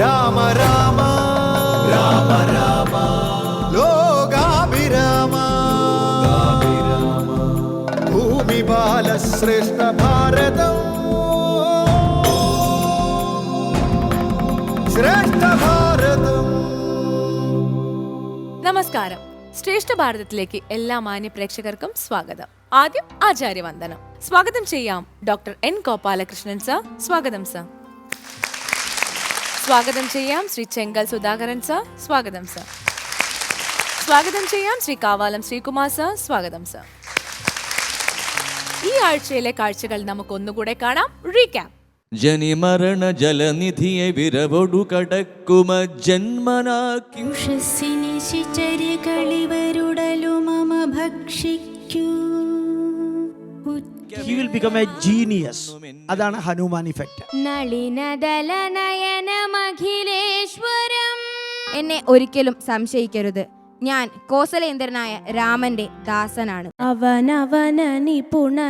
രാമ രാമ രാമ രാമ ലോകാഭിരാമ ഭൂമി ബാലശ്രേഷ്ഠ ഭാരതം ശ്രേഷ്ഠ ഭാരതം നമസ്കാരം ശ്രേഷ്ഠ ഭാരതത്തിലേക്ക് എല്ലാ മാന്യ പ്രേക്ഷകർക്കും സ്വാഗതം. ആദ്യം ആചാര്യവന്ദനം. സ്വാഗതം ചെയ്യാം ഡോക്ടർ എൻ ഗോപാലകൃഷ്ണൻ സർ. സ്വാഗതം സർ. സ്വാഗതം ചെയ്യാം ശ്രീ ചെങ്കൽ സുധാകരൻ സർ. സ്വാഗതം സർ. സ്വാഗതം ചെയ്യാം ശ്രീ കാവാലം ശ്രീകുമാർ സർ. സ്വാഗതം സർ. ഈ ആഴ്ചയിലെ കാഴ്ചകൾ നമുക്ക് ഒന്നുകൂടെ കാണാം. റീക്യാം. ജനി മരണ ജലനിധിയെ വിരവൊടു കടക്കുമ ജന്മനാക്കി മമ ഭക്ഷിക്കൂ he will become a genius അതാണ് ഹനുമാൻ ഇഫക്റ്റ് നളിനദലനയനമഖിലേശ്വരം. എന്നെ ഒരിക്കലും സംശയിക്കരുത്. ഞാൻ കോസലേന്ദ്രനായ രാമന്റെ ദാസനാണ്. അവനവന നിപുണ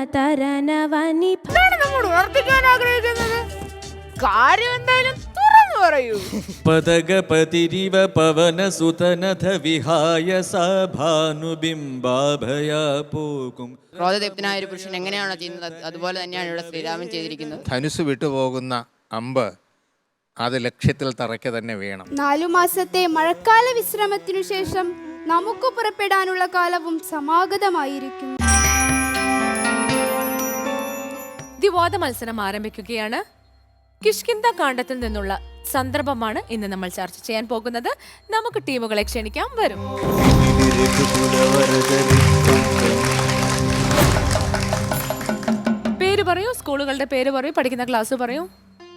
തരനവനി പതകപതിരിവ പവന സുതനഥ വിഹായ സഭാനുബിംബാഭയാ പോകും ക്രോധദീപ്തനായ ഒരു പുരുഷൻ എങ്ങനെയാണോ ചെയ്യുന്നത്? അത് അതുപോലെ തന്നെയാണ് ഇവിടെ ശ്രീരാമൻ ചെയ്തിരിക്കുന്നത്. ധനുസ് വിട്ടുപോകുന്ന അമ്പ് അത് ലക്ഷ്യത്തിൽ തറയ്ക്ക് തന്നെ വീണം. നാലു മാസത്തെ മഴക്കാല വിശ്രമത്തിനു ശേഷം നമുക്ക് പുറപ്പെടാനുള്ള കാലവും സമാഗതമായിരിക്കുന്നു. ദിവാദ മത്സരം ആരംഭിക്കുകയാണ്. കിഷ്കിന്ത കാണ്ഡത്തിൽ നിന്നുള്ള സന്ദർഭമാണ് ഇന്ന് നമ്മൾ ചർച്ച ചെയ്യാൻ പോകുന്നത്. നമുക്ക് ടീമുകളെ ക്ഷണിക്കാം. വരും. പേര് പറയൂ സ്കൂളുകളുടെ പേര് പറയൂ പഠിക്കുന്ന ക്ലാസ് പറയൂ.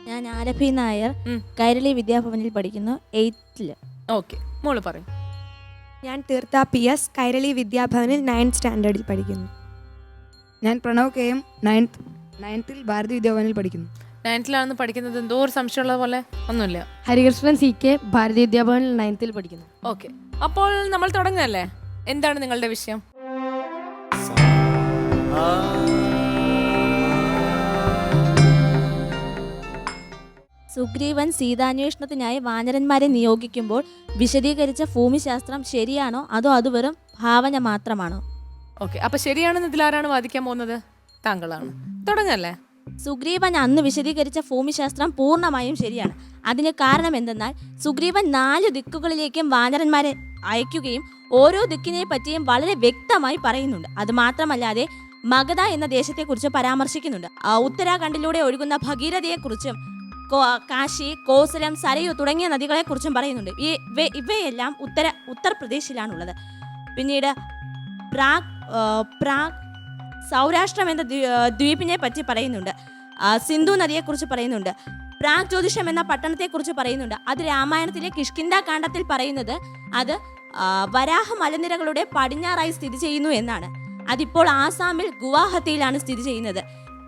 ഞാൻ ആരഭി നായർ കൈരളി വിദ്യാഭവനിൽ പഠിക്കുന്നു എയ്ത്തിൽ. ഓക്കെ മോൾ പറയൂ. ഞാൻ തീർത്ഥ പി എസ് കൈരളി വിദ്യാഭവനിൽ നയൻത് സ്റ്റാൻഡേർഡിൽ പഠിക്കുന്നു. ഞാൻ പ്രണവ് കെ എം നയൻത്ത് നയൻത്തിൽ ഭാരതി വിദ്യാഭവനിൽ പഠിക്കുന്നു. നയൻത്തിലാണെന്ന് പഠിക്കുന്നത്. എന്തോ ഒരു സംശയമുള്ള പോലെ ഒന്നുമില്ല. ഹരികൃഷ്ണൻ സി കെ ഭാരതി വിദ്യാഭവനിൽ നയൻത്തിൽ പഠിക്കുന്നു. ഓക്കെ അപ്പോൾ നമ്മൾ തുടങ്ങുകയല്ലേ? എന്താണ് നിങ്ങളുടെ വിഷയം? സുഗ്രീവൻ സീതാന്വേഷണത്തിനായി വാനരന്മാരെ നിയോഗിക്കുമ്പോൾ വിശദീകരിച്ച ഭൂമിശാസ്ത്രം ശരിയാണോ? അതോ അത് വെറും ഭാവന മാത്രമാണോ? ഓക്കെ അപ്പൊ ശരിയാണെന്ന് ഇതിലാരാണ് വാദിക്കാൻ പോകുന്നത്? താങ്കളാണ്. തുടങ്ങല്ലേ സുഗ്രീവൻ അന്ന് വിശദീകരിച്ച ഭൂമിശാസ്ത്രം പൂർണമായും ശരിയാണ്. അതിന് കാരണം എന്തെന്നാൽ സുഗ്രീവൻ നാല് ദിക്കുകളിലേക്കും വാനരന്മാരെ അയക്കുകയും ഓരോ ദിക്കിനെ പറ്റിയും വളരെ വ്യക്തമായി പറയുന്നുണ്ട്. അത് മാത്രമല്ലാതെ മഗധ എന്ന ദേശത്തെക്കുറിച്ച് പരാമർശിക്കുന്നുണ്ട്. ഉത്തരാഖണ്ഡിലൂടെ ഒഴുകുന്ന ഭഗീരഥയെക്കുറിച്ചും കാശി കോസലം സരയു തുടങ്ങിയ നദികളെക്കുറിച്ചും പറയുന്നുണ്ട്. ഈ ഇവയെല്ലാം ഉത്തര ഉത്തർപ്രദേശിലാണുള്ളത്. പിന്നീട് പ്രാഗ് പ്രാഗ് സൗരാഷ്ട്രം എന്ന ദ്വീ- ദ്വീപിനെ പറ്റി പറയുന്നുണ്ട്. സിന്ധു നദിയെക്കുറിച്ച് പറയുന്നുണ്ട്. പ്രാഗ് ജ്യോതിഷം എന്ന പട്ടണത്തെക്കുറിച്ച് പറയുന്നുണ്ട്. അത് രാമായണത്തിലെ കിഷ്കിന്ദ കാണ്ഡത്തിൽ പറയുന്നത് അത് വരാഹ മലനിരകളുടെ പടിഞ്ഞാറായി സ്ഥിതി ചെയ്യുന്നു എന്നാണ്. അതിപ്പോൾ ആസാമിൽ ഗുവാഹത്തിയിലാണ് സ്ഥിതി ചെയ്യുന്നത്.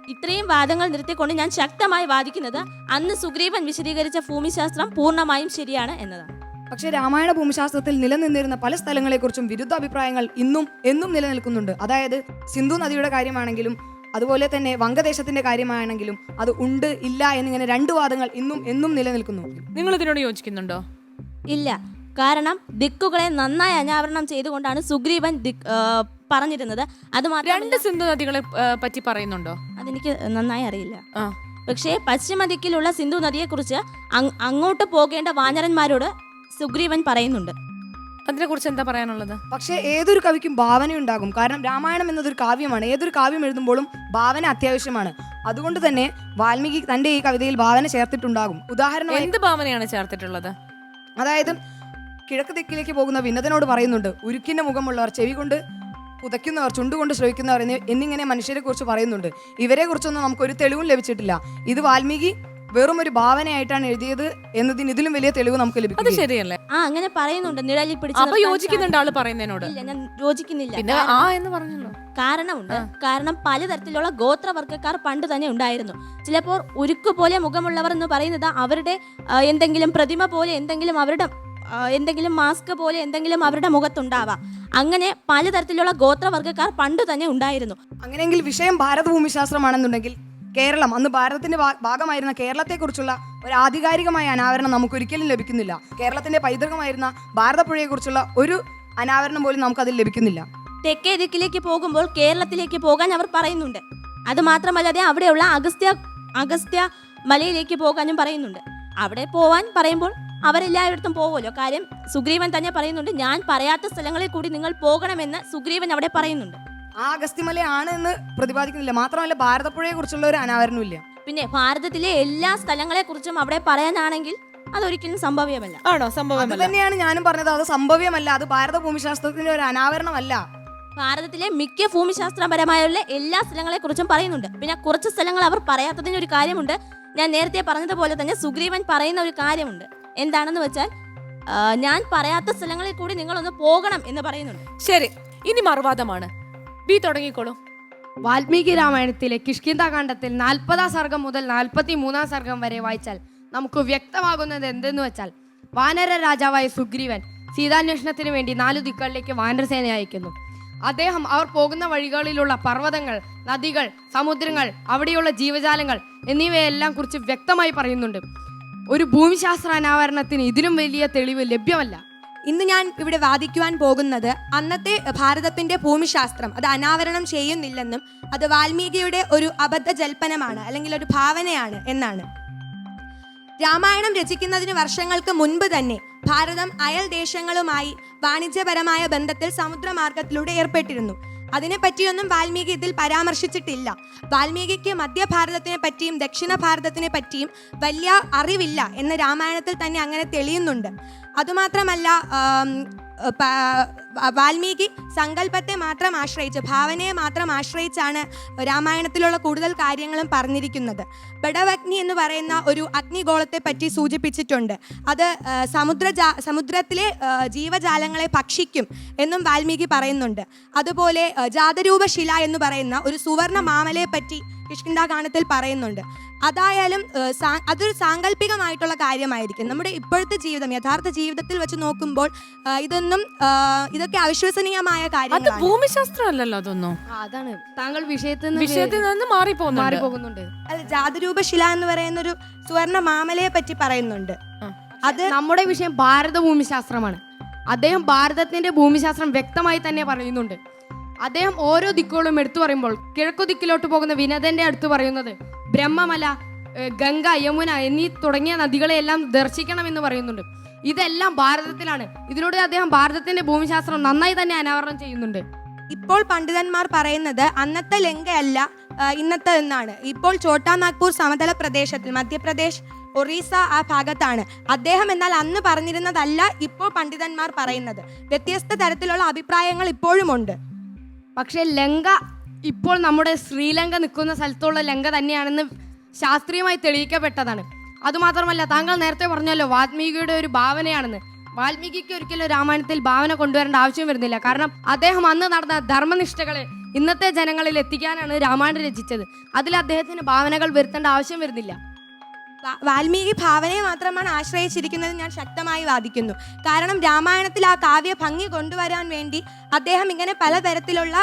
ഇത്രയും വാദങ്ങൾ നിർത്തിക്കൊണ്ട് ഞാൻ ശക്തമായി വാദിക്കുന്നത് അന്ന് സുഗ്രീവൻ വിശദീകരിച്ച ഭൂമിശാസ്ത്രം പൂർണമായും ശരിയാണ് എന്നതാണ്. പക്ഷേ രാമായണ ഭൂമിശാസ്ത്രത്തിൽ നിലനിന്നിരുന്ന പല സ്ഥലങ്ങളെക്കുറിച്ചും വിരുദ്ധ അഭിപ്രായങ്ങൾ ഇന്നും എന്നും നിലനിൽക്കുന്നുണ്ട്. അതായത് സിന്ധു നദിയുടെ കാര്യമാണെങ്കിലും അതുപോലെ തന്നെ വങ്കദേശത്തിന്റെ കാര്യമാണെങ്കിലും അത് ഉണ്ട് ഇല്ല എന്നിങ്ങനെ രണ്ട് വാദങ്ങൾ ഇന്നും എന്നും നിലനിൽക്കുന്നു. നിങ്ങൾ ഇതിനോട് യോജിക്കുന്നുണ്ടോ? ഇല്ല. കാരണം ദിക്കുകളെ നന്നായി അനാവരണം ചെയ്തുകൊണ്ടാണ് സുഗ്രീവൻ ദിക് ആ, പറഞ്ഞിരുന്നത്. അത് രണ്ട് സിന്ധു നദികളെ ആ, പറ്റി പറയുന്നുണ്ടോ? അതെനിക്ക് നന്നായി അറിയില്ല. ആ. പക്ഷേ പശ്ചിമ ദിക്കിലുള്ള സിന്ധു നദിയെക്കുറിച്ച് അങ്- അങ്ങോട്ട് പോകേണ്ട വാനരന്മാരോട് സുഗ്രീവൻ പറയുന്നുണ്ട്. അതിനെക്കുറിച്ച് എന്താ പറയാനുള്ളത്? പക്ഷേ ഏതൊരു കവിക്കും ഭാവന ഉണ്ടാകും. കാരണം രാമായണം എന്നതൊരു കാവ്യമാണ്. ഏതൊരു കാവ്യം എഴുതുമ്പോഴും ഭാവന അത്യാവശ്യമാണ്. അതുകൊണ്ട് തന്നെ വാൽമീകി തന്റെ ഈ കവിതയിൽ ഭാവന ചേർത്തിട്ടുണ്ടാകും. ഉദാഹരണം എന്ത് ഭാവനയാണ് ചേർത്തിട്ടുള്ളത്? അതായത് കിഴക്ക് ദിക്കിലേക്ക് പോകുന്ന വിനതനോട് പറയുന്നുണ്ട് ഉരുക്കിന്റെ മുഖമുള്ളവർ ചെവി കൊണ്ട് പുതയ്ക്കുന്നവർ ചുണ്ടുകൊണ്ട് ശ്രവിക്കുന്നവർ എന്നി- എന്നിങ്ങനെ മനുഷ്യരെ കുറിച്ച് പറയുന്നുണ്ട്. ഇവരെ കുറിച്ചൊന്നും നമുക്ക് ഒരു തെളിവും ലഭിച്ചിട്ടില്ല. ഇത് വാൽമീകി വെറും ഒരു ഭാവനയായിട്ടാണ് എഴുതിയത് എന്നതിന് ഇതിലും വലിയ തെളിവ് നമുക്ക് അത് ലഭിക്കും ശരിയല്ലേ? ആ അങ്ങനെ പറയുന്നുണ്ട്. നിഴലിൽ പിടിച്ച് അപ്പൊ നിർത്താൻ യോജിക്കുന്നുണ്ട് ആൾ പറയുന്നതിനോട്? ഇല്ല ഞാൻ യോജിക്കുന്നില്ല. പിന്നെ കാരണം- ആ എന്ന് പറഞ്ഞല്ലോ. കാരണമുണ്ട്. കാരണം പലതരത്തിലുള്ള ഗോത്രവർഗക്കാർ പണ്ട് തന്നെ ഉണ്ടായിരുന്നു. ചിലപ്പോൾ ഉരുക്ക് പോലെ മുഖമുള്ളവർ എന്ന് പറയുന്നത് അവരുടെ ആ, എന്തെങ്കിലും പ്രതിമ പോലെ എന്തെങ്കിലും അവരുടെ ആ, എന്തെങ്കിലും മാസ്ക് പോലെ എന്തെങ്കിലും അവരുടെ മുഖത്തുണ്ടാവാം. അങ്ങനെ പലതരത്തിലുള്ള ഗോത്രവർഗക്കാർ പണ്ട് തന്നെ ഉണ്ടായിരുന്നു. അങ്ങനെയെങ്കിൽ വിഷയം ഭാരത ഭൂമിശാസ്ത്രമാണെന്നുണ്ടെങ്കിൽ കേരളം അന്ന് ഭാരതത്തിന്റെ ഭാഗമായിരുന്ന കേരളത്തെക്കുറിച്ചുള്ള ഒരു ആധികാരികമായ അനാവരണം നമുക്ക് ഒരിക്കലും ലഭിക്കുന്നില്ല. കേരളത്തിന്റെ പൈതൃകമായിരുന്ന ഭാരതപ്പുഴയെക്കുറിച്ചുള്ള ഒരു അനാവരണം പോലും നമുക്ക് അതിൽ ലഭിക്കുന്നില്ല. തെക്കേ ദിക്കിലേക്ക് പോകുമ്പോൾ കേരളത്തിലേക്ക് പോകാൻ അവർ പറയുന്നുണ്ട്. അത് മാത്രമല്ലാതെ അവിടെയുള്ള അഗസ്ത്യ അഗസ്ത്യ മലയിലേക്ക് പോകാനും പറയുന്നുണ്ട്. അവിടെ പോവാൻ പറയുമ്പോൾ അവരെല്ലായിടത്തും പോകുമല്ലോ കാര്യം സുഗ്രീവൻ തന്നെ പറയുന്നുണ്ട് ഞാൻ പറയാത്ത സ്ഥലങ്ങളിൽ കൂടി നിങ്ങൾ പോകണമെന്ന് സുഗ്രീവൻ അവിടെ പറയുന്നുണ്ട്. ആ അഗസ്ത്യമലയാണ് എന്ന് പ്രതിപാദിക്കുന്നില്ല. മാത്രമല്ല ഭാരതപ്പുഴയെ കുറിച്ചുള്ള ഒരു അനാവരണം ഇല്ല പിന്നെ ഭാരതത്തിലെ എല്ലാ സ്ഥലങ്ങളെ കുറിച്ചും അവിടെ പറയാനാണെങ്കിൽ അതൊരിക്കലും സംഭവ്യമല്ല. ആണോ? അത് സംഭവമല്ല തന്നെയാണ് ഞാനും പറഞ്ഞത്. അത് സംഭവ്യമല്ല. അത് ഭാരത ഭൂമിശാസ്ത്രത്തിന്റെ ഒരു അനാവരണമല്ല. ഭാരതത്തിലെ മിക്ക ഭൂമിശാസ്ത്രപരമായുള്ള എല്ലാ സ്ഥലങ്ങളെ കുറിച്ചും പറയുന്നുണ്ട്. പിന്നെ കുറച്ച് സ്ഥലങ്ങൾ അവർ പറയാത്തതിന് ഒരു കാര്യമുണ്ട്. ഞാൻ നേരത്തെ പറഞ്ഞതുപോലെ തന്നെ സുഗ്രീവൻ പറയുന്ന ഒരു കാര്യമുണ്ട്. എന്താണെന്ന് വെച്ചാൽ ആ, ഞാൻ പറയാത്ത സ്ഥലങ്ങളിൽ കൂടി നിങ്ങളൊന്ന് പോകണം എന്ന് പറയുന്നുണ്ട്. ശരി. ഇനി മറുവാദമാണ്. ബി തുടങ്ങിക്കോളൂ. വാൽമീകി രാമായണത്തിലെ കിഷ്കിന്താകാന്ഡത്തിൽ നാൽപ്പതാം സർഗം മുതൽ നാൽപ്പത്തി മൂന്നാം സർഗം വരെ വായിച്ചാൽ നമുക്ക് വ്യക്തമാകുന്നത് എന്തെന്ന് വെച്ചാൽ വാനര രാജാവായ സുഗ്രീവൻ സീതാന്വേഷണത്തിന് വേണ്ടി നാലു ദിക്കുകളിലേക്ക് വാനരസേന അയക്കുന്നു. അദ്ദേഹം അവർ പോകുന്ന വഴികളിലുള്ള പർവതങ്ങൾ നദികൾ സമുദ്രങ്ങൾ അവിടെയുള്ള ജീവജാലങ്ങൾ എന്നിവയെല്ലാം കുറിച്ച് വ്യക്തമായി പറയുന്നുണ്ട്. ഒരു ഭൂമിശാസ്ത്ര അനാവരണത്തിന് ഇതിലും വലിയ തെളിവ് ലഭ്യമല്ല. ഇന്ന് ഞാൻ ഇവിടെ വാദിക്കുവാൻ പോകുന്നത് അന്നത്തെ ഭാരതത്തിന്റെ ഭൂമിശാസ്ത്രം അത് അനാവരണം ചെയ്യുന്നില്ലെന്നും അത് വാൽമീകിയുടെ ഒരു അബദ്ധ ജൽപ്പനമാണ് അല്ലെങ്കിൽ ഒരു ഭാവനയാണ് എന്നാണ്. രാമായണം രചിക്കുന്നതിന് വർഷങ്ങൾക്ക് മുൻപ് തന്നെ ഭാരതം അയൽ ദേശങ്ങളുമായി വാണിജ്യപരമായ ബന്ധത്തിൽ സമുദ്രമാർഗത്തിലൂടെ ഏർപ്പെട്ടിരുന്നു. അതിനെപ്പറ്റിയൊന്നും വാൽമീകി ഇതിൽ പരാമർശിച്ചിട്ടില്ല. വാൽമീകിക്ക് മധ്യഭാരതത്തിനെ പറ്റിയും ദക്ഷിണ ഭാരതത്തിനെ പറ്റിയും വലിയ അറിവില്ല എന്ന് രാമായണത്തിൽ തന്നെ അങ്ങനെ തെളിയുന്നുണ്ട്. അതുമാത്രമല്ല വാൽമീകി സങ്കല്പത്തെ മാത്രം ആശ്രയിച്ച് ഭാവനയെ മാത്രം ആശ്രയിച്ചാണ് രാമായണത്തിലുള്ള കൂടുതൽ കാര്യങ്ങളും പറഞ്ഞിരിക്കുന്നത്. പെടവഗ്നി എന്ന് പറയുന്ന ഒരു അഗ്നിഗോളത്തെ പറ്റി സൂചിപ്പിച്ചിട്ടുണ്ട്. അത് സമുദ്ര സമുദ്രത്തിലെ ജീവജാലങ്ങളെ ഭക്ഷിക്കും എന്നും വാൽമീകി പറയുന്നുണ്ട്. അതുപോലെ ജാതരൂപ ശില എന്ന് പറയുന്ന ഒരു സുവർണ മാമലയെ പറ്റി കിഷ്കിന്താകാണത്തിൽ പറയുന്നുണ്ട്. അതായാലും അതൊരു സാങ്കല്പികമായിട്ടുള്ള കാര്യമായിരിക്കും. നമ്മുടെ ഇപ്പോഴത്തെ ജീവിതം യഥാർത്ഥ ജീവിതത്തിൽ വെച്ച് നോക്കുമ്പോൾ ഇതൊന്നും ഇതൊക്കെ അവിശ്വസനീയമായ കാര്യം കാര്യങ്ങളാണ്. ഭൂമിശാസ്ത്രം അല്ലല്ലോ അതൊന്നും അതാണ്. താങ്കൾ വിഷയത്തിൽ വിഷയത്തിൽ നിന്ന് മാറിപ്പോകുന്നുണ്ട്. മാറിപ്പോകുന്നുണ്ട്. അത് ജാതരൂപ ശില എന്ന് പറയുന്ന ഒരു സുവർണ മാമലയെ പറ്റി പറയുന്നുണ്ട്. അത് നമ്മുടെ വിഷയം ഭാരത ഭൂമിശാസ്ത്രമാണ് അദ്ദേഹം ഭാരതത്തിന്റെ ഭൂമിശാസ്ത്രം വ്യക്തമായി തന്നെ പറയുന്നുണ്ട്. അദ്ദേഹം ഓരോ ദിക്കുകളും എടുത്തു പറയുമ്പോൾ കിഴക്കു ദിക്കിലോട്ട് പോകുന്ന വിനതന്റെ അടുത്ത് പറയുന്നത് ബ്രഹ്മമല ഗംഗ യമുന എന്നീ തുടങ്ങിയ നദികളെയെല്ലാം ദർശിക്കണമെന്ന് പറയുന്നുണ്ട്. ഇതെല്ലാം ഭാരതത്തിലാണ്. ഇതിലൂടെ അദ്ദേഹം ഭാരതത്തിന്റെ ഭൂമിശാസ്ത്രം നന്നായി തന്നെ അനാവരണം ചെയ്യുന്നുണ്ട്. ഇപ്പോൾ പണ്ഡിതന്മാർ പറയുന്നത് അന്നത്തെ ലങ്കയല്ല ഇന്നത്തെ എന്നാണ്. ഇപ്പോൾ ചോട്ടാ നാഗ്പൂർ സമതല പ്രദേശത്തിൽ മധ്യപ്രദേശ് ഒറീസ ആ ഭാഗത്താണ്. അദ്ദേഹം എന്നാൽ അന്ന് പറഞ്ഞിരുന്നതല്ല ഇപ്പോൾ പണ്ഡിതന്മാർ പറയുന്നത്. വ്യത്യസ്ത തരത്തിലുള്ള അഭിപ്രായങ്ങൾ ഇപ്പോഴുമുണ്ട്. പക്ഷേ ലങ്ക ഇപ്പോൾ നമ്മുടെ ശ്രീലങ്ക നിൽക്കുന്ന സ്ഥലത്തുള്ള ലങ്ക തന്നെയാണെന്ന് ശാസ്ത്രീയമായി തെളിയിക്കപ്പെട്ടതാണ്. അതുമാത്രമല്ല താങ്കൾ നേരത്തെ പറഞ്ഞല്ലോ വാൽമീകിയുടെ ഒരു ഭാവനയാണെന്ന്. വാൽമീകിക്ക് ഒരിക്കലും രാമായണത്തിൽ ഭാവന കൊണ്ടുവരേണ്ട ആവശ്യം വരുന്നില്ല. കാരണം അദ്ദേഹം അന്ന് നടന്ന ധർമ്മനിഷ്ഠകളെ ഇന്നത്തെ ജനങ്ങളിൽ എത്തിക്കാനാണ് രാമായണം രചിച്ചത്. അതിൽ അദ്ദേഹത്തിന് ഭാവനകൾ വരുത്തേണ്ട ആവശ്യം വരുന്നില്ല. വാൽമീകി ഭാവനയെ മാത്രമാണ് ആശ്രയിച്ചിരിക്കുന്നത് ഞാൻ ശക്തമായി വാദിക്കുന്നു. കാരണം രാമായണത്തിൽ ആ കാവ്യ ഭംഗി കൊണ്ടുവരാൻ വേണ്ടി അദ്ദേഹം ഇങ്ങനെ പലതരത്തിലുള്ള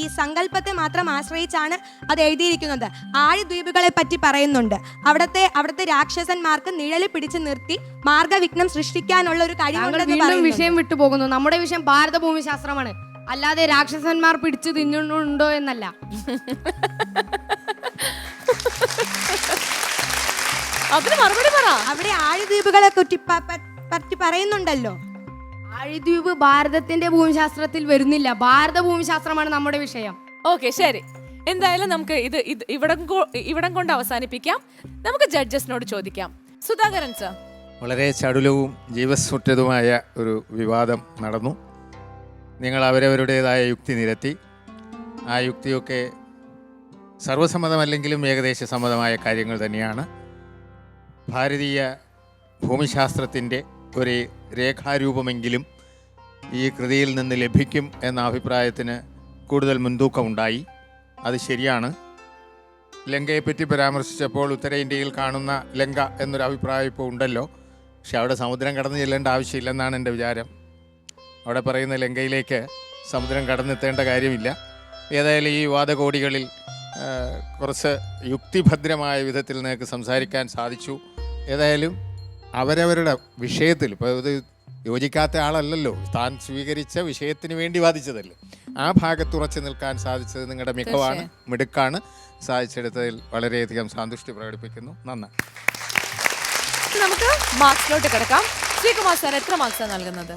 ഈ സങ്കല്പത്തെ മാത്രം ആശ്രയിച്ചാണ് അത് എഴുതിയിരിക്കുന്നത്. ആഴിദ്വീപുകളെ പറ്റി പറയുന്നുണ്ട്. അവിടുത്തെ അവിടുത്തെ രാക്ഷസന്മാർക്ക് നിഴൽ പിടിച്ചു നിർത്തി മാർഗവിഘ്നം സൃഷ്ടിക്കാനുള്ള ഒരു കഴിവുണ്ടെന്ന്. വിഷയം വിട്ടുപോകുന്നു നമ്മുടെ വിഷയം ഭാരതഭൂമി ശാസ്ത്രമാണ്. അല്ലാതെ രാക്ഷസന്മാർ പിടിച്ചു തിന്നുന്നുണ്ടോ എന്നല്ല. അതിന് മറുപടി പറ. അവിടെ ആഴിദ്വീപുകളെ കുറ്റി പറ്റി പറയുന്നുണ്ടല്ലോ. ആഴിദ്വീപ് ഭാരതത്തിന്റെ ഭൂമിശാസ്ത്രത്തിൽ വരുന്നില്ല. ഭാരത ഭൂമിശാസ്ത്രമാണ് നമ്മുടെ വിഷയം. ഓക്കെ ശരി. എന്തായാലും നമുക്ക് ഇത് ഇത് ഇവിടം ഇവിടം കൊണ്ട് അവസാനിപ്പിക്കാം. നമുക്ക് ജഡ്ജസിനോട് ചോദിക്കാം. സുധാകരൻ സർ വളരെ ചടുലവും ജീവസ്ഫുറ്റതുമായ ഒരു വിവാദം നടന്നു. നിങ്ങൾ അവരവരുടേതായ യുക്തി നിരത്തി. ആ യുക്തിയൊക്കെ സർവസമ്മതമല്ലെങ്കിലും ഏകദേശ സമ്മതമായ കാര്യങ്ങൾ തന്നെയാണ്. ഭാരതീയ ഭൂമിശാസ്ത്രത്തിന്റെ ഒരു രേഖാരൂപമെങ്കിലും ഈ കൃതിയിൽ നിന്ന് ലഭിക്കും എന്ന അഭിപ്രായത്തിന് കൂടുതൽ മുൻതൂക്കമുണ്ടായി. അത് ശരിയാണ്. ലങ്കയെപ്പറ്റി പരാമർശിച്ചപ്പോൾ ഉത്തരേന്ത്യയിൽ കാണുന്ന ലങ്ക എന്നൊരു അഭിപ്രായം ഇപ്പോൾ ഉണ്ടല്ലോ. പക്ഷെ അവിടെ സമുദ്രം കടന്നു ചെല്ലേണ്ട ആവശ്യമില്ലെന്നാണ് എന്റെ വിചാരം. അവിടെ പറയുന്ന ലങ്കയിലേക്ക് സമുദ്രം കടന്നെത്തേണ്ട കാര്യമില്ല. ഏതായാലും ഈ വാദകോടികളിൽ കുറച്ച് യുക്തിഭദ്രമായ വിധത്തിൽ നിങ്ങൾക്ക് സംസാരിക്കാൻ സാധിച്ചു. ഏതായാലും അവരവരുടെ വിഷയത്തിൽ ഇപ്പോൾ ഇത് യോജിക്കാത്ത ആളല്ലല്ലോ. താൻ സ്വീകരിച്ച വിഷയത്തിന് വേണ്ടി വാദിച്ചതല്ലേ. ആ ഭാഗത്ത് ഉറച്ചു നിൽക്കാൻ സാധിച്ചത് നിങ്ങളുടെ മികവാണ് മിടുക്കാണ്. സാധിച്ചെടുത്തതിൽ വളരെയധികം സന്തുഷ്ടി പ്രകടിപ്പിക്കുന്നു. നന്ദി. നമുക്ക് മാർക്സിലോട്ട് കിടക്കാം. ശ്രീകുമാർ സാർ എത്ര മാർക്സാണ് നൽകുന്നത്?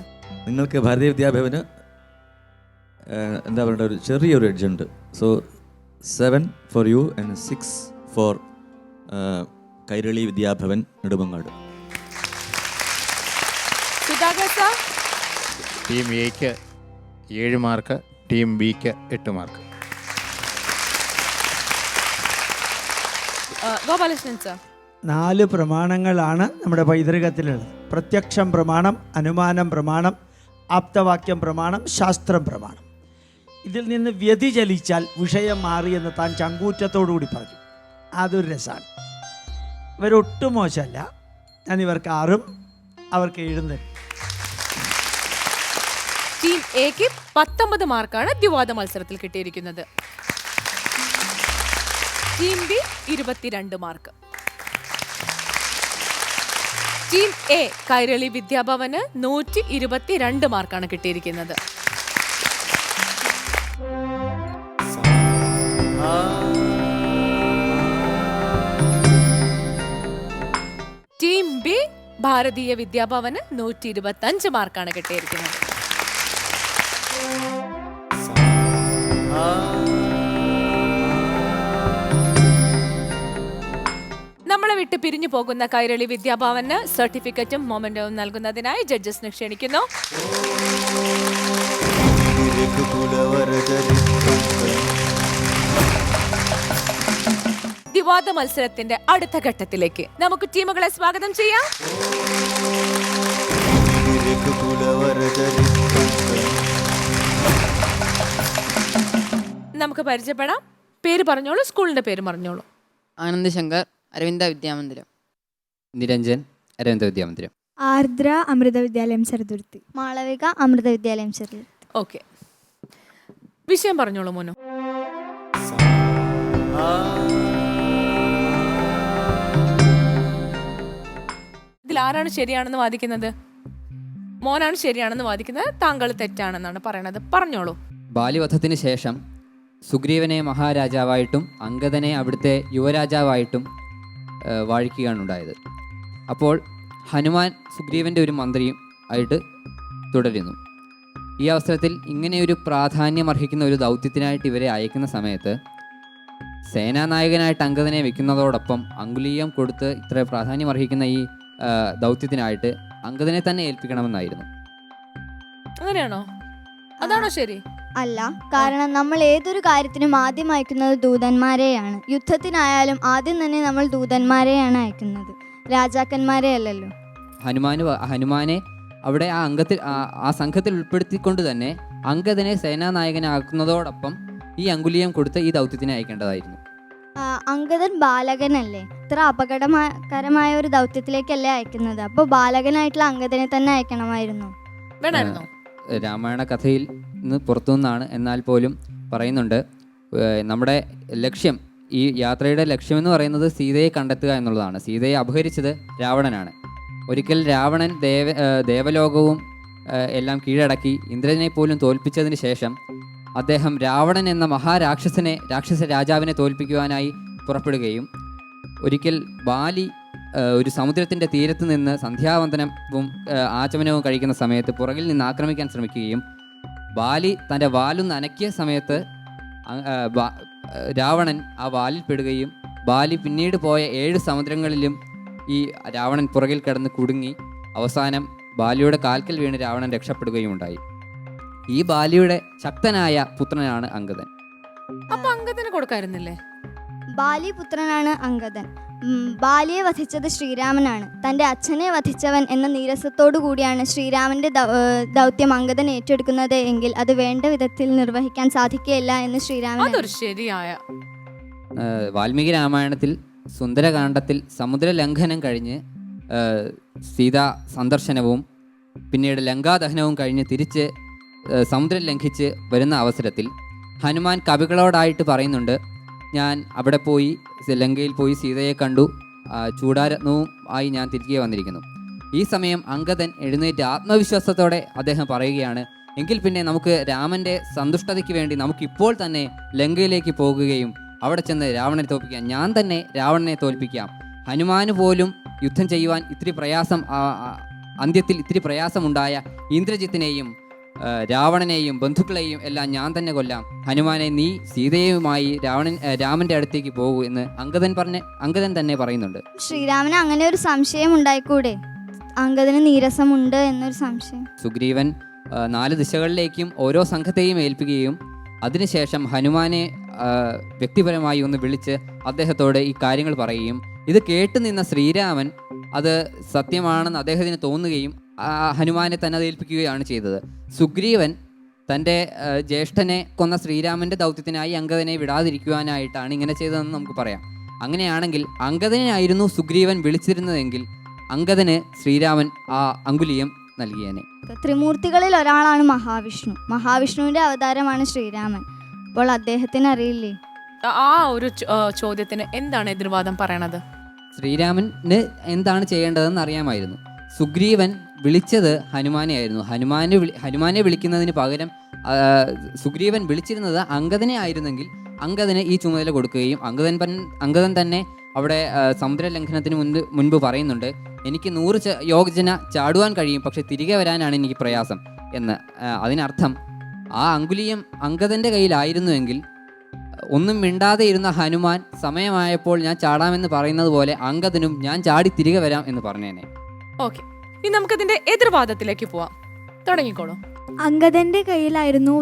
നിങ്ങൾക്ക് ഭാരതീയ വിദ്യാഭവന് എന്താ പറയുക ഒരു ചെറിയൊരു എഡ്ജ് ഉണ്ട്. So seven four you and six four Kairali Vidyabhavan Nedumangad. Team എക്ക് ഏഴ് മാർക്ക് ടീം ബിക്ക് എട്ട് മാർക്ക്. ആ, ഗോപാലകൃഷ്ണൻ സാർ. നാല് പ്രമാണങ്ങളാണ് നമ്മുടെ പൈതൃകത്തിലുള്ളത്. പ്രത്യക്ഷം പ്രമാണം അനുമാനം പ്രമാണം ആപ്തവാക്യം പ്രമാണം ശാസ്ത്രം പ്രമാണം. ഇതിൽ നിന്ന് വ്യതിചലിച്ചാൽ വിഷയം മാറിയെന്ന് താൻ ചങ്കൂറ്റത്തോടുകൂടി പറഞ്ഞു. അതൊരു രസമാണ്. ഇവരൊട്ടും മോശമല്ല. ഞാൻ ഇവർക്ക് ആറും അവർക്ക് ഏഴും തരും. ടീം എക്ക് പത്തൊമ്പത് മാർക്കാണ് ദ്വിവാദ മത്സരത്തിൽ കിട്ടിയിരിക്കുന്നത്. ടീം ബി ഇരുപത്തിരണ്ട് മാർക്ക്. ടീം എ കൈരളി വിദ്യാഭവന് നൂറ്റി ഇരുപത്തിരണ്ട് മാർക്കാണ് കിട്ടിയിരിക്കുന്നത്. ഭാരതീയ വിദ്യാഭവന് നൂറ്റി ഇരുപത്തി അഞ്ച് മാർക്കാണ് കിട്ടിയിരിക്കുന്നത്. നമ്മളെ വിട്ട് പിരിഞ്ഞു പോകുന്ന കൈരളി വിദ്യാഭവന് സർട്ടിഫിക്കറ്റും മൊമെന്റവും നൽകുന്നതിനായി ജഡ്ജസിനെ ക്ഷണിക്കുന്നു. വിവാദ മത്സരത്തിന്റെ അടുത്ത ഘട്ടത്തിലേക്ക് നമുക്ക് ടീമുകളെ സ്വാഗതം ചെയ്യാം. നമുക്ക് പരിചയപ്പെടാം. പേര് പറഞ്ഞോളൂ സ്കൂളിന്റെ പേര് പറഞ്ഞോളൂ. ആനന്ദ് ശങ്കർ അരവിന്ദ വിദ്യാമന്ദിരം. നിരഞ്ജൻ അരവിന്ദ വിദ്യാമന്ദിരം. ആർദ്ര അമൃത വിദ്യാലയം ചെറുതുരുത്തി. മാളവിക അമൃത വിദ്യാലയം ചെറുതുരുത്തി. ഓക്കെ. വിഷയം പറഞ്ഞോളൂ മോനു. ഇതിൽ ആരാണ് ശരിയാണെന്ന് വാദിക്കുന്നത്? മോനാണ് ശരിയാണെന്ന് വാദിക്കുന്നത് താങ്കൾ തെറ്റാണെന്നാണ് പറയണത്. പറഞ്ഞോളൂ. ബാലിവധത്തിന് ശേഷം സുഗ്രീവനെ മഹാരാജാവായിട്ടും അങ്കദനെ അവിടുത്തെ യുവരാജാവായിട്ടും വാഴിക്കുകയാണ് ഉണ്ടായത്. അപ്പോൾ ഹനുമാൻ സുഗ്രീവന്റെ ഒരു മന്ത്രിയും ആയിട്ട് തുടരുന്നു. ഈ അവസരത്തിൽ ഇങ്ങനെയൊരു പ്രാധാന്യം അർഹിക്കുന്ന ഒരു ദൗത്യത്തിനായിട്ട് ഇവരെ അയക്കുന്ന സമയത്ത് സേനാനായകനായിട്ട് അങ്കദനെ വെക്കുന്നതോടൊപ്പം അങ്കുലീയം കൊടുത്ത് ഇത്ര പ്രാധാന്യം അർഹിക്കുന്ന ഈ ദൗത്യത്തിനായിട്ട് അങ്കദനെ തന്നെ ഏൽപ്പിക്കണമെന്നായിരുന്നു. അങ്ങനെയാണോ? അതാണോ ശരി? അല്ല കാരണം നമ്മൾ ഏതൊരു കാര്യത്തിനും ആദ്യം അയക്കുന്നത് ദൂതന്മാരെയാണ്. യുദ്ധത്തിനായാലും ആദ്യം തന്നെ നമ്മൾ ദൂതന്മാരെയാണ് അയക്കുന്നത്. രാജാക്കന്മാരെ അല്ലല്ലോ. ഹനുമാന് ഹനുമാനെ അവിടെ ആ അംഗത്തിൽ ആ- സംഘത്തിൽ ഉൾപ്പെടുത്തിക്കൊണ്ട് തന്നെ അംഗതനെ സേനാനായകനാക്കുന്നതോടൊപ്പം ഈ അങ്കുലിയം കൊടുത്ത് ഈ ദൗത്യത്തിന് അയക്കേണ്ടതായിരുന്നു. അംഗതൻ അങ്കദൻ ബാലകനല്ലേ? ഇത്ര അപകടകരമായ ഒരു ദൗത്യത്തിലേക്കല്ലേ അയക്കുന്നത്. അപ്പോൾ ബാലകനായിട്ടുള്ള അംഗത്തിനെ തന്നെ അയക്കണമായിരുന്നു. വേണമായിരുന്നോ. രാമായണ കഥയിൽ നിന്ന് പുറത്തു നിന്നാണ് എന്നാൽ പോലും പറയുന്നുണ്ട് നമ്മുടെ ലക്ഷ്യം ഈ യാത്രയുടെ ലക്ഷ്യമെന്ന് പറയുന്നത് സീതയെ കണ്ടെത്തുക എന്നുള്ളതാണ്. സീതയെ അപഹരിച്ചത് രാവണനാണ്. ഒരിക്കൽ രാവണൻ ദേവ ദേവലോകവും എല്ലാം കീഴടക്കി ഇന്ദ്രനെ പോലും തോൽപ്പിച്ചതിന് ശേഷം അദ്ദേഹം രാവണൻ എന്ന മഹാരാക്ഷസനെ രാക്ഷസ രാജാവിനെ തോൽപ്പിക്കുവാനായി പുറപ്പെടുകയും ഒരിക്കൽ ബാലി ഒരു സമുദ്രത്തിന്റെ തീരത്ത് നിന്ന് സന്ധ്യാവന്തനവും ആചമനവും കഴിക്കുന്ന സമയത്ത് പുറകിൽ നിന്ന് ആക്രമിക്കാൻ ശ്രമിക്കുകയും ബാലി തന്റെ വാലും നനയ്ക്കിയ സമയത്ത് രാവണൻ ആ വാലിൽ പെടുകയും ബാലി പിന്നീട് പോയ ഏഴ് സമുദ്രങ്ങളിലും ഈ രാവണൻ പുറകിൽ കിടന്ന് കുടുങ്ങി. അവസാനം ബാലിയുടെ കാൽക്കൽ വീണ് രാവണൻ രക്ഷപ്പെടുകയും ഉണ്ടായി. ഈ ബാലിയുടെ ശക്തനായ പുത്രനാണ് അങ്കദൻ അപ്പൊ അങ്കദന് കൊടുക്കായിരുന്നില്ലേ? ബാലി പുത്രനാണ് അങ്കദൻ ബാലിയെ വധിച്ചത് ശ്രീരാമനാണ്. തന്റെ അച്ഛനെ വധിച്ചവൻ എന്ന നീരസത്തോടു കൂടിയാണ് ശ്രീരാമന്റെ ദൗത്യം അങ്കദൻ ഏറ്റെടുക്കുന്നത് എങ്കിൽ അത് വേണ്ട വിധത്തിൽ നിർവഹിക്കാൻ സാധിക്കുകയില്ല എന്ന് ശ്രീരാമൻ ശരിയായ വാൽമീകി രാമായണത്തിൽ സുന്ദരകാന്ഡത്തിൽ സമുദ്രലംഘനം കഴിഞ്ഞ് ഏഹ് സീതാ സന്ദർശനവും പിന്നീട് ലങ്കാദഹനവും കഴിഞ്ഞ് തിരിച്ച് സമുദ്രം ലംഘിച്ച് വരുന്ന അവസരത്തിൽ ഹനുമാൻ കവികളോടായിട്ട് പറയുന്നുണ്ട് ഞാൻ അവിടെ പോയി ലങ്കയിൽ പോയി സീതയെ കണ്ടു. ചൂടാരത്നവും ആയി ഞാൻ തിരികെ വന്നിരിക്കുന്നു. ഈ സമയം അങ്കദൻ എഴുന്നേറ്റ് ആത്മവിശ്വാസത്തോടെ അദ്ദേഹം പറയുകയാണ് എങ്കിൽ പിന്നെ നമുക്ക് രാമന്റെ സന്തുഷ്ടതയ്ക്ക് വേണ്ടി നമുക്കിപ്പോൾ തന്നെ ലങ്കയിലേക്ക് പോകുകയും അവിടെ ചെന്ന് രാവണനെ തോൽപ്പിക്കാം. ഞാൻ തന്നെ രാവണനെ തോൽപ്പിക്കാം. ഹനുമാന് പോലും യുദ്ധം ചെയ്യുവാൻ ഇത്തിരി പ്രയാസം അന്ത്യത്തിൽ ഇത്തിരി പ്രയാസമുണ്ടായ ഇന്ദ്രജിത്തിനെയും രാവണനെയും ബന്ധുക്കളെയും എല്ലാം ഞാൻ തന്നെ കൊല്ലാം. ഹനുമാനെ നീ സീതയുമായി രാവണൻ രാമന്റെ അടുത്തേക്ക് പോകൂ എന്ന് അങ്കദൻ പറഞ്ഞ അങ്കദൻ തന്നെ പറയുന്നുണ്ട്. ശ്രീരാമന് അങ്ങനെ ഒരു സംശയം ഉണ്ടായിക്കൂടെ? അങ്കദന് നീരസമുണ്ട് എന്നൊരു സംശയം. സുഗ്രീവൻ നാല് ദിശകളിലേക്കും ഓരോ സംഘത്തെയും ഏൽപ്പിക്കുകയും അതിനുശേഷം ഹനുമാനെ വ്യക്തിപരമായി ഒന്ന് വിളിച്ച് അദ്ദേഹത്തോട് ഈ കാര്യങ്ങൾ പറയുകയും ഇത് കേട്ടു നിന്ന ശ്രീരാമൻ അത് സത്യമാണെന്ന് അദ്ദേഹത്തിന് തോന്നുകയും ഹനുമാനെ തന്നെ അത് ഏൽപ്പിക്കുകയാണ് ചെയ്തത്. സുഗ്രീവൻ തന്റെ ജ്യേഷ്ഠനെ കൊന്ന ശ്രീരാമന്റെ ദൗത്യത്തിനായി അങ്കദനെ വിടാതിരിക്കുവാനായിട്ടാണ് ഇങ്ങനെ ചെയ്തതെന്ന് നമുക്ക് പറയാം. അങ്ങനെയാണെങ്കിൽ അങ്കദനായിരുന്നു സുഗ്രീവൻ വിളിച്ചിരുന്നതെങ്കിൽ അങ്കദന് ശ്രീരാമൻ ആ അങ്കുലിയം നൽകിയേനെ. ത്രിമൂർത്തികളിൽ ഒരാളാണ് മഹാവിഷ്ണു. മഹാവിഷ്ണുവിന്റെ അവതാരമാണ് ശ്രീരാമൻ. അപ്പോൾ അദ്ദേഹത്തിന് അറിയില്ലേ? ആ- ആ ഒരു ചോദ്യത്തിന് എന്താണ് എതിർവാദം പറയണത്? ശ്രീരാമന് എന്താണ് ചെയ്യേണ്ടതെന്ന് അറിയാമായിരുന്നു. സുഗ്രീവൻ വിളിച്ചത് ഹനുമാനെയായിരുന്നു ഹനുമാനെ വിളി ഹനുമാനെ വിളിക്കുന്നതിന് പകരം സുഗ്രീവൻ വിളിച്ചിരുന്നത് അങ്കദനെ ആയിരുന്നെങ്കിൽ അങ്കദന് ഈ ചുമതല കൊടുക്കുകയും അങ്കദൻ അങ്കദൻ തന്നെ അവിടെ സമുദ്രലംഘനത്തിന് സമുദ്ര ലംഘനത്തിന് മുൻപ് മുൻപ് പറയുന്നുണ്ട് എനിക്ക് നൂറ് യോജന ചാടുവാൻ കഴിയും പക്ഷെ തിരികെ വരാനാണ് എനിക്ക് പ്രയാസം. എന്ന് അതിനർത്ഥം ആ അങ്കുലിയം അങ്കദന്റെ കയ്യിലായിരുന്നുവെങ്കിൽ ഒന്നും മിണ്ടാതെ ഇരുന്ന ഹനുമാൻ സമയമായപ്പോൾ ഞാൻ ചാടാമെന്ന് പറയുന്നത് പോലെ അങ്കദനും ഞാൻ ചാടി തിരികെ വരാം എന്ന് പറഞ്ഞേനെ. ഓക്കെ. ഇനി നമുക്കതിന്റെ എതിർവാദത്തിലേക്ക് പോവാം. തുടങ്ങിക്കോളൂ. അംഗദന്റെ കയ്യിലായിരുന്നു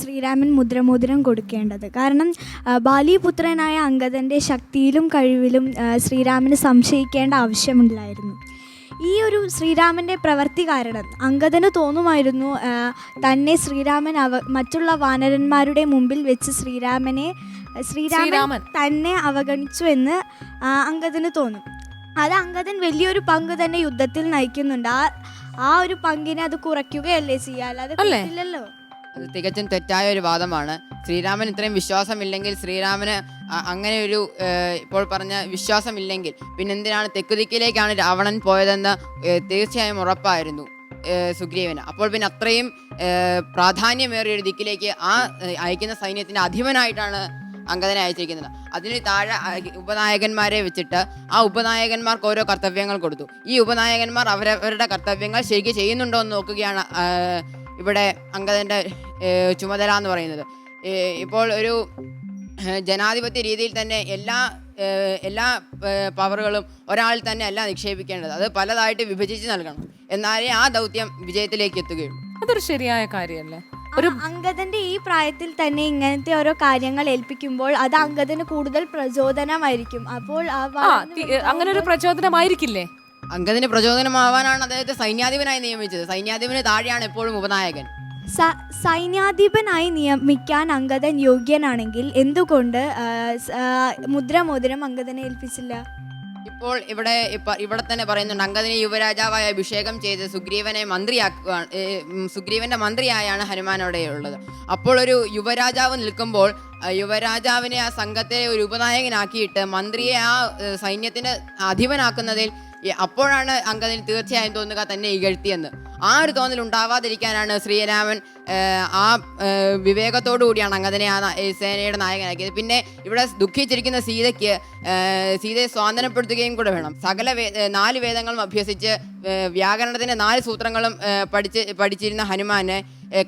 ശ്രീരാമൻ മുദ്രമോതിരം കൊടുക്കേണ്ടത്. കാരണം ബാലിപുത്രനായ അംഗദന്റെ ശക്തിയിലും കഴിവിലും ശ്രീരാമന് സംശയിക്കേണ്ട ആവശ്യമില്ലായിരുന്നു ഈ ഒരു ശ്രീരാമന്റെ പ്രവൃത്തി കാരണം അങ്കദന് തോന്നുമായിരുന്നു തന്നെ ശ്രീരാമൻ അവ മറ്റുള്ള വാനരന്മാരുടെ മുമ്പിൽ വെച്ച് ശ്രീരാമനെ ശ്രീരാമൻ. തന്നെ അവഗണിച്ചു എന്ന് അംഗദന് അങ്കദന് തോന്നും. അത് അംഗതൻ വലിയൊരു പങ്ക് തന്നെ യുദ്ധത്തിൽ നയിക്കുന്നുണ്ട്. ആ ആ ഒരു പങ്കിനെ അത് കുറയ്ക്കുകയല്ലേ ചെയ്യുക അല്ലാതെ അല്ലേ? കുറയ്ക്കില്ലല്ലോ അത് തികച്ചും തെറ്റായ ഒരു വാദമാണ്. ശ്രീരാമൻ ഇത്രയും വിശ്വാസമില്ലെങ്കിൽ ശ്രീരാമന് അ- അങ്ങനെ ഒരു ഏഹ്, ഇപ്പോൾ പറഞ്ഞ വിശ്വാസമില്ലെങ്കിൽ പിന്നെ എന്തിനാണ് തെക്ക് ദിക്കിലേക്കാണ് രാവണൻ പോയതെന്ന് ഏഹ്, തീർച്ചയായും ഉറപ്പായിരുന്നു ഏഹ്, സുഗ്രീവന്. അപ്പോൾ പിന്നെ അത്രയും ഏഹ്, പ്രാധാന്യമേറിയ ഒരു ദിക്കിലേക്ക് ആ ഏഹ്, അയക്കുന്ന സൈന്യത്തിന്റെ അധിപനായിട്ടാണ് അങ്കദനെ അയച്ചിരിക്കുന്നത് അതിന് താഴെ ഉപനായകന്മാരെ വെച്ചിട്ട് ആ ഉപനായകന്മാർക്ക് ഓരോ കർത്തവ്യങ്ങൾ കൊടുത്തു. ഈ ഉപനായകന്മാർ അവരവരുടെ കർത്തവ്യങ്ങൾ ശരിക്ക് ചെയ്യുന്നുണ്ടോ എന്ന് നോക്കുകയാണ് ഇവിടെ അംഗതന്റെ ചുമതല എന്ന് പറയുന്നത്. ഇപ്പോൾ ഒരു ജനാധിപത്യ രീതിയിൽ തന്നെ എല്ലാ എല്ലാ പവറുകളും ഒരാൾ തന്നെ അല്ല നിക്ഷേപിക്കേണ്ടത്. അത് പലതായിട്ട് വിഭജിച്ച് നൽകണം. എന്നാലേ ആ ദൗത്യം വിജയത്തിലേക്ക് എത്തുകയുള്ളൂ. അതൊരു ശരിയായ കാര്യമല്ലേ? ഒരു അംഗതന്റെ ഈ പ്രായത്തിൽ തന്നെ ഇങ്ങനത്തെ ഓരോ കാര്യങ്ങൾ ഏൽപ്പിക്കുമ്പോൾ അത് അംഗതന് കൂടുതൽ പ്രചോദനമായിരിക്കും. അപ്പോൾ ആ ആ വളർന്നു തി- അങ്ങനെ ഒരു പ്രചോദനമായിരിക്കില്ലേ? അംഗത്തിന് പ്രചോദനമാവാനാണ് അദ്ദേഹത്തെ സൈന്യാധിപനായി നിയമിച്ചത്. സൈന്യാധിപന് താഴെയാണ് എപ്പോഴും ഉപനായകൻ. സ- സൈന്യാധിപനായി നിയമിക്കാൻ അംഗതൻ യോഗ്യനാണെങ്കിൽ എന്തുകൊണ്ട് ആ, സ- ആ, മുദ്രമോതിരം അംഗതനെ ഏൽപ്പിച്ചില്ല? ഇപ്പോൾ ഇവിടെ ഇവിടെ തന്നെ പറയുന്നുണ്ട് അങ്കദിനെ യുവരാജാവായ അഭിഷേകം ചെയ്ത് സുഗ്രീവനെ മന്ത്രിയാക്കുക സുഗ്രീവന്റെ മന്ത്രിയായാണ് ഹനുമാൻ ഉള്ളത്. അപ്പോൾ ഒരു യുവരാജാവ് നിൽക്കുമ്പോൾ യുവരാജാവിനെ ആ സംഘത്തെ ഒരു ഉപനായകനാക്കിയിട്ട് മന്ത്രിയെ ആ സൈന്യത്തിന് അധിപനാക്കുന്നതിൽ അപ്പോഴാണ് അങ്കദിന് തീർച്ചയായും തോന്നുക തന്നെ ഇകഴ്ത്തിയെന്ന് ആ ഒരു തോന്നൽ ഉണ്ടാവാതിരിക്കാനാണ് ശ്രീരാമൻ ആ വിവേകത്തോടു കൂടിയാണ് അങ്ങനെ ആ സേനയുടെ നായകനാക്കിയത്. പിന്നെ ഇവിടെ ദുഃഖിച്ചിരിക്കുന്ന സീതയ്ക്ക് സീതയെ സ്വാതന്ത്ര്യപ്പെടുത്തുകയും കൂടെ വേണം. സകല നാല് വേദങ്ങളും അഭ്യസിച്ച് വ്യാകരണത്തിന്റെ നാല് സൂത്രങ്ങളും പഠിച്ച് പഠിച്ചിരുന്ന ഹനുമാനെ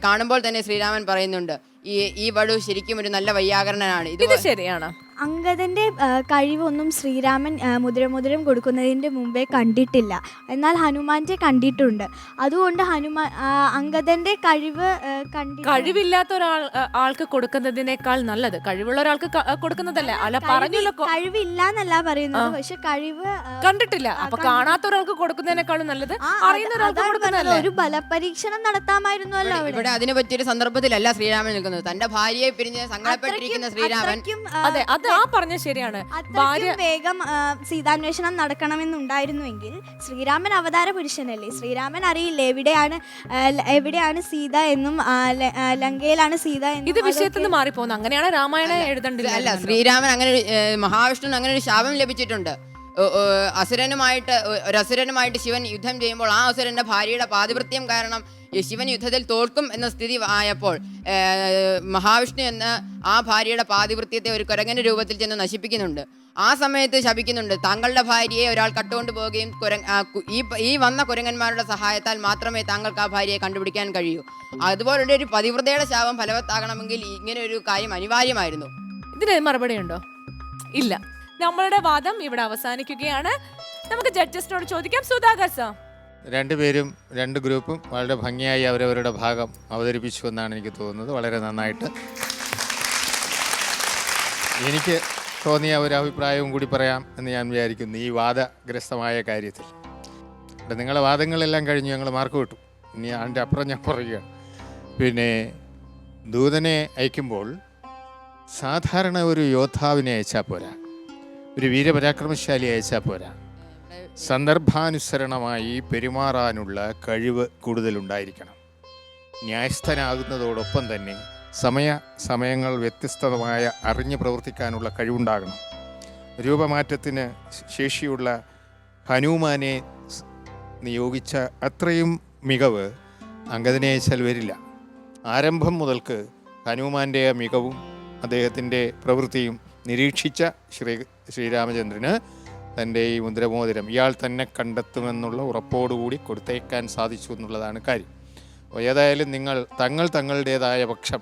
കാണുമ്പോൾ തന്നെ ശ്രീരാമൻ പറയുന്നുണ്ട് ഈ ഈ വടു ശരിക്കും ഒരു നല്ല വൈയാകരണനാണ്. ഇത് ശരിയാണ്. അങ്കദന്റെ ആ, കഴിവൊന്നും ശ്രീരാമൻ മുദ്രമുദ്രം കൊടുക്കുന്നതിന്റെ കൊടുക്കുന്നതിന്റെ മുമ്പേ കണ്ടിട്ടില്ല. എന്നാൽ ഹനുമാന്റെ കണ്ടിട്ടുണ്ട്. അതുകൊണ്ട് ഹനുമാൻ അങ്കദന്റെ അങ്കദന്റെ കഴിവ് കണ്ടി കഴിവില്ലാത്ത ഒരാൾ ആൾക്ക് കൊടുക്കുന്നതിനേക്കാൾ നല്ലത്. കഴിവുള്ള ഒരാൾക്ക് കൊടുക്കുന്നതല്ല? അല്ല പറഞ്ഞല്ലോ കഴിവില്ല എന്നല്ല പറയുന്നത്. പക്ഷെ കഴിവ് കണ്ടിട്ടില്ല. അപ്പൊ കാണാത്ത ഒരാൾക്ക് കൊടുക്കുന്നതിനേക്കാളും നല്ലത് അറിയുന്ന ഒരാൾക്ക് അതാണ് കൊടുക്കുന്നതല്ലേ? ഒരു ബലപരീക്ഷണം നടത്താമായിരുന്നല്ലോ ഇവിടെ അതിനെ പറ്റിയൊരു സന്ദർഭത്തിലല്ല ശ്രീരാമൻ നിൽക്കുന്നത്. തന്റെ ഭാര്യയെ പിരിഞ്ഞ് സങ്കടപ്പെട്ടിരിക്കുന്ന ശ്രീരാമൻ. അതെ അത് അത് ആ പറഞ്ഞ ശരിയാണ്. ഭാര്യ വേഗം സീതാന്വേഷണം നടക്കണമെന്നുണ്ടായിരുന്നുവെങ്കിൽ ശ്രീരാമൻ അവതാര പുരുഷനല്ലേ? ശ്രീരാമൻ അറിയില്ലേ എവിടെയാണ് എവിടെയാണ് സീത എന്നും ലങ്കയിലാണ് സീത എന്നും ഇത് വിഷയത്തിൽ മാറിപ്പോന്നു നിന്ന് മാറിപ്പോകുന്നു. അങ്ങനെയാണ് രാമായണം എഴുതണ്ടില്ല അല്ല ശ്രീരാമൻ അങ്ങനെ മഹാവിഷ്ണു മഹാവിഷ്ണുവിന് അങ്ങനെ ഒരു ശാപം ലഭിച്ചിട്ടുണ്ട്. അസുരനുമായിട്ട് ഒ- ഒരു അസുരനുമായിട്ട് ശിവൻ യുദ്ധം ചെയ്യുമ്പോൾ ആ അസുരന്റെ ഭാര്യയുടെ പാതിവൃത്യം കാരണം ശിവൻ യുദ്ധത്തിൽ തോൽക്കും എന്ന സ്ഥിതി ആയപ്പോൾ മഹാവിഷ്ണു എന്ന ആ ഭാര്യയുടെ പാതിവൃത്യത്തെ ഒരു കുരങ്ങന്റെ രൂപത്തിൽ ചെന്ന് നശിപ്പിക്കുന്നുണ്ട്. ആ സമയത്ത് ശപിക്കുന്നുണ്ട് താങ്കളുടെ ഭാര്യയെ ഒരാൾ കട്ടുകൊണ്ട് പോവുകയും കുര ഈ ഈ വന്ന കുരങ്ങന്മാരുടെ സഹായത്താൽ മാത്രമേ താങ്കൾക്ക് ആ ഭാര്യയെ കണ്ടുപിടിക്കാൻ കഴിയൂ. അതുപോലുള്ള ഒരു പതിവ്രതയുടെ ശാപം ഫലവത്താകണമെങ്കിൽ ഇങ്ങനെ ഒരു കാര്യം അനിവാര്യമായിരുന്നു. ഇതിന് മറുപടി ഉണ്ടോ ഇല്ല. നമ്മളുടെ വാദം ഇവിടെ അവസാനിക്കുകയാണ്. നമുക്ക് ജഡ്ജസിനോട് ചോദിക്കാം സുധാകർ സാർ. രണ്ടുപേരും രണ്ട് ഗ്രൂപ്പും വളരെ ഭംഗിയായി അവരവരുടെ ഭാഗം അവതരിപ്പിച്ചു എന്നാണ് എനിക്ക് തോന്നുന്നത്. വളരെ നന്നായിട്ട്. എനിക്ക് തോന്നിയ ഒരു അഭിപ്രായവും കൂടി പറയാം എന്ന് ഞാൻ വിചാരിക്കുന്നു. ഈ വാദഗ്രസ്തമായ കാര്യത്തിൽ. അപ്പം നിങ്ങളെ വാദങ്ങളെല്ലാം കഴിഞ്ഞ് ഞങ്ങൾ മാർക്ക് കിട്ടും. ഇനി അതിന്റെ അപ്പുറം ഞാൻ പറയുകയാണ്. പിന്നെ ദൂതനെ അയക്കുമ്പോൾ സാധാരണ ഒരു യോദ്ധാവിനെ അയച്ചാൽ പോരാ. ഒരു വീരപരാക്രമശാലി അയച്ചാൽ പോരാ. സന്ദർഭാനുസരണമായി പെരുമാറാനുള്ള കഴിവ് കൂടുതലുണ്ടായിരിക്കണം. ന്യായസ്ഥനാകുന്നതോടൊപ്പം തന്നെ സമയ സമയങ്ങൾ വ്യത്യസ്തമായ അറിഞ്ഞ് പ്രവർത്തിക്കാനുള്ള കഴിവുണ്ടാകണം. രൂപമാറ്റത്തിന് ശേഷിയുള്ള ഹനുമാനെ നിയോഗിച്ച അത്രയും മികവ് അങ്കദനെ അയച്ചാൽ വരില്ല. ആരംഭം മുതൽക്ക് ഹനുമാന്റെ മികവും അദ്ദേഹത്തിന്റെ പ്രവൃത്തിയും നിരീക്ഷിച്ച ശ്രീ ശ്രീരാമചന്ദ്രന് തന്റെ ഈ മുദ്രമോതിരം ഇയാൾ തന്നെ കണ്ടെത്തുമെന്നുള്ള ഉറപ്പോടുകൂടി കൊടുത്തേക്കാൻ സാധിച്ചു എന്നുള്ളതാണ് കാര്യം. അപ്പോൾ ഏതായാലും നിങ്ങൾ തങ്ങൾ തങ്ങളുടേതായ പക്ഷം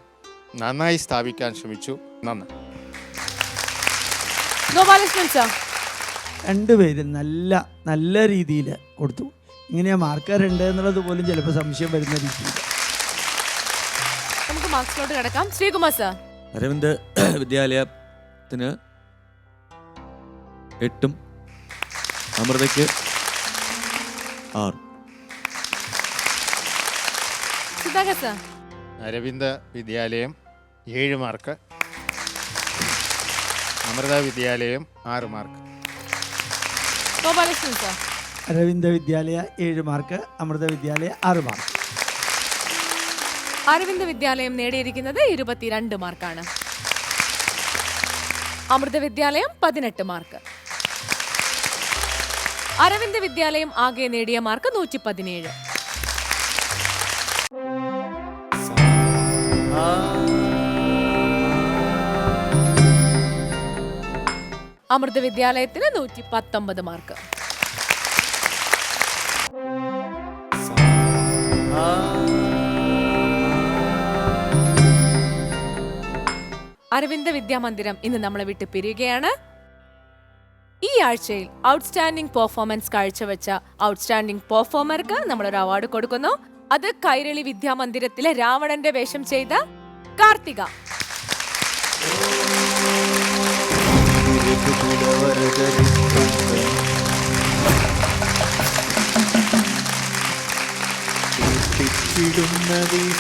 നന്നായി സ്ഥാപിക്കാൻ ശ്രമിച്ചു. നന്ദി രണ്ടുപേരും നല്ല നല്ല രീതിയിൽ കൊടുത്തു. ഇങ്ങനെയാ മാർക്കാരുണ്ട് എന്നുള്ളത് പോലും ചിലപ്പോൾ സംശയം വരുന്ന രീതിയിൽ. നമുക്ക് മാർക്സിലോട്ട് കിടക്കാം. ശ്രീകുമാർ സാർ. അരവിന്ദ് വിദ്യാലയത്തിന് എട്ടും അമൃതയ്ക്ക് ആറും. സുധാകർ സാർ. അരവിന്ദ വിദ്യാലയം ഏഴ് മാർക്ക്. അമൃത വിദ്യാലയം ആറ് മാർക്ക്. ഗോപാലകൃഷ്ണൻ സാർ. അരവിന്ദ വിദ്യാലയ ഏഴ് മാർക്ക് അമൃത വിദ്യാലയ ആറ് മാർക്ക്. അരവിന്ദ വിദ്യാലയം നേടിയിരിക്കുന്നത് ഇരുപത്തിരണ്ട് മാർക്കാണ്. അമൃത വിദ്യാലയം പതിനെട്ട് മാർക്ക്. അരവിന്ദ് വിദ്യാലയം ആകെ നേടിയ മാർക്ക് നൂറ്റി പതിനേഴ് അമൃത വിദ്യാലയത്തിന് നൂറ്റി പത്തൊമ്പത് മാർക്ക്. അരവിന്ദ വിദ്യാമന്ദിരം ഇന്ന് നമ്മളെ വിട്ട് പിരിയുകയാണ്. ഈ ആഴ്ചയിൽ ഔട്ട്സ്റ്റാൻഡിംഗ് പെർഫോമൻസ് കാഴ്ചവെച്ച ഔട്ട്സ്റ്റാൻഡിംഗ് പെർഫോമർക്ക് നമ്മളൊരു അവാർഡ് കൊടുക്കുന്നു. അത് കൈരളി വിദ്യാമന്ദിരത്തിലെ രാവണന്റെ വേഷം ചെയ്ത കാർത്തിക.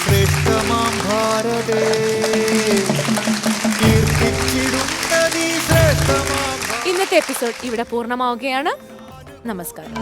ശ്രേഷ്ഠമാം ഭാരതേ. ഇന്നത്തെ എപ്പിസോഡ് ഇവിടെ പൂർണമാവുകയാണ്. നമസ്കാരം.